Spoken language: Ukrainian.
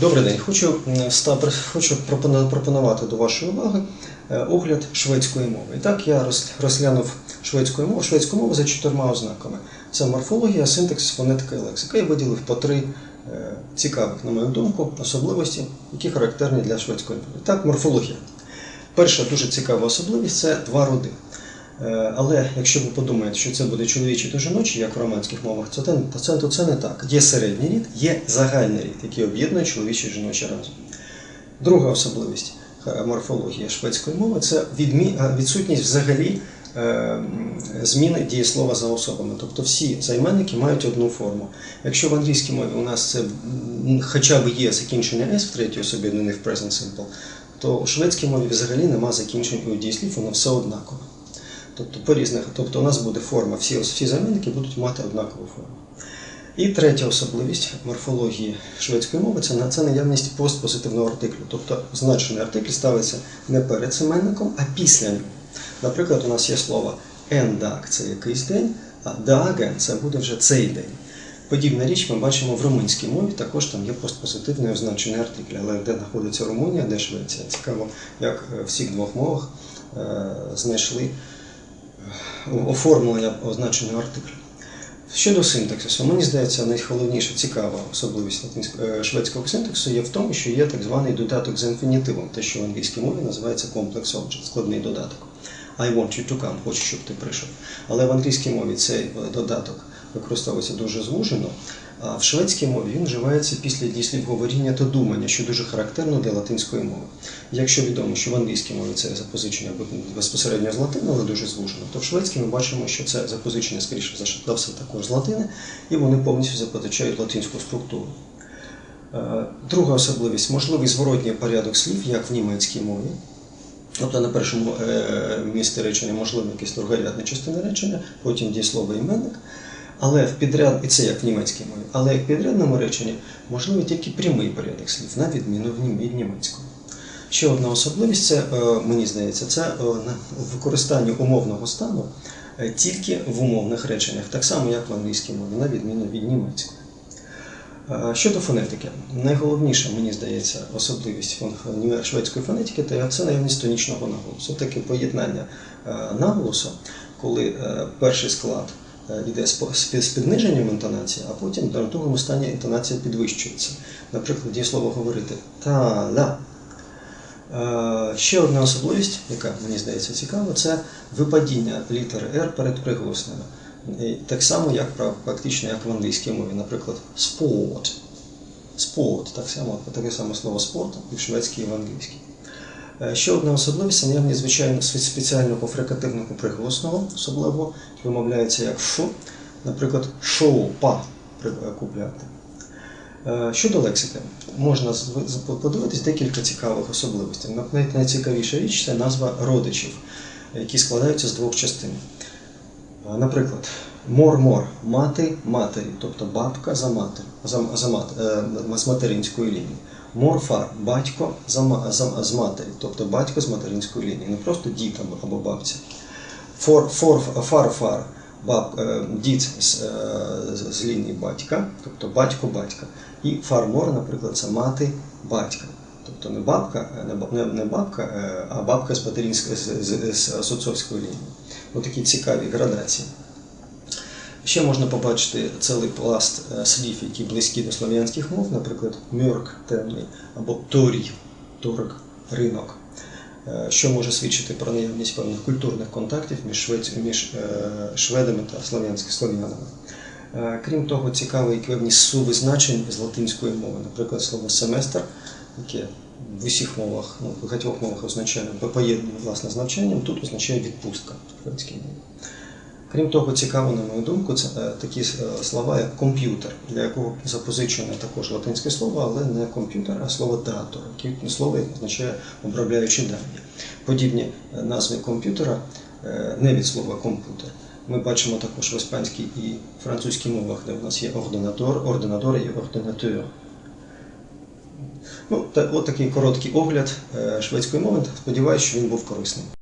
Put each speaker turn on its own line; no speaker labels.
Добрий день. Хочу, хочу пропонувати до вашої уваги е, огляд шведської мови. І так я розглянув шведську мову, шведську мову за чотирма ознаками: це морфологія, синтаксис, фонетика і лексика. Я виділив по три е, цікавих, на мою думку, особливості, які характерні для шведської мови. І Так, морфологія. Перша дуже цікава особливість це два роди. Е, Але якщо ви подумаєте, що це буде чоловічий та жіночий, як в романських мовах, це, то це, не так. Є середній рід, є загальний рід, який об'єднує чоловічі і жіночі разом. Друга особливість е, морфології шведської мови це е, відсутність взагалі зміни дієслова за особами. Тобто всі займенники мають одну форму. Якщо в англійській мові у нас це хоча б є закінчення S в третій особі, не в present simple, то у шведській мові взагалі нема закінчень у дієслів, воно все однакове. Тобто по різних, тобто у нас буде форма, всі, всі замінники будуть мати однакову форму. І третя особливість морфології шведської мови це, це наявність постпозитивного артиклю. Тобто значений артикль ставиться не перед іменником, а після нього. Наприклад, у нас є слово «endag» – це якийсь день, а «dagen» – це буде вже цей день. Подібна річ ми бачимо в румунській мові, також там є постпозитивний означений артикль. Але де знаходиться Румунія, де Швеція? Цікаво, як в всіх двох мовах е, знайшли оформлення означеного артиклю. Щодо синтаксису, мені здається, найголовніша цікава особливість е, шведського синтаксу є в тому, що є так званий додаток з інфінітивом, те, що в англійській мові називається complex object, складний додаток. I want you to come, хочу, щоб ти прийшов. Але в англійській мові цей е, додаток використовується дуже звужено, в шведській мові він вживається після дійслів говоріння та думання, що дуже характерно для латинської мови. Якщо відомо, що в англійській мові це запозичення безпосередньо з латини, але дуже звужено, то в шведській ми бачимо, що це запозичення, скоріше за все, також з латини, і вони повністю запозичають латинську структуру. Е, Друга особливість можливий зворотній порядок слів, як в німецькій мові. Тобто на першому е, місці речення можливо якісь другорядні частини речення, потім дієслово іменник. Але в підряд, і це як в німецькій мові, але як в підрядному реченні можливий тільки прямий порядок слів, на відміну від німецького. Ще одна особливість, це, е, мені здається, це е, використання умовного стану е, тільки в умовних реченнях, так само як в англійській мові, на відміну від німецької. Щодо фонетики, найголовніша, мені здається, особливість шведської фонетики це наявність тонічного наголосу. Таке поєднання наголосу, коли перший склад йде з по- з під- з підниженням інтонації, а потім на другому стані інтонація підвищується. Наприклад, дієслово говорити та-ла. Е, Ще одна особливість, яка мені здається цікава, це випадіння літери R перед приголосними. Так само, як практично як в англійській мові, наприклад, sport. Спорт, так само, таке саме слово спорт і в шведській, і в англійській. Е, Ще одна особливість це наявність звичайно спе- спеціального фрикативного приголосного, особливо вимовляється як шу, наприклад, шоу па купляти. Е, Щодо лексики, можна подивитись декілька цікавих особливостей. На- Найцікавіша річ це назва родичів, які складаються з двох частин. Е, Наприклад, мор-мор мати матері, тобто бабка за матер, за, з материнської лінії. Морфар батько з матері, тобто батько з материнської лінії, не просто дід або, бабця. Фор, фор, фар-фар е, дід з, е, з, лінії батька, тобто батько батька. І фар-мор, наприклад, це мати батька. Тобто не бабка, не бабка, е, а бабка з материнської з, з, з, з отцовської лінії. Отакі цікаві градації. Ще можна побачити цілий пласт е, слів, які близькі до слов'янських мов, наприклад, мюрк темний або торій, торг, ринок, е, що може свідчити про наявність певних культурних контактів між, між е, шведами та слов'янами. Крім того, цікаві певні суви значень з латинської мови, наприклад, слово семестр, яке в усіх мовах, ну, в багатьох мовах означає поєднане власне з навчанням, тут означає відпустка в шведській мові. Крім того, цікаво, на мою думку, це е, такі е, слова, як комп'ютер, для якого запозичене також латинське слово, але не комп'ютер, а слово датор, яке слово означає обробляючи дані. Подібні е, назви комп'ютера не від слова комп'ютер. Ми бачимо також в іспанській і французькій мовах, де у нас є ординатор, ординатор і ординатор. Ну, та, от такий короткий огляд шведської мови. Сподіваюся, що він був корисним.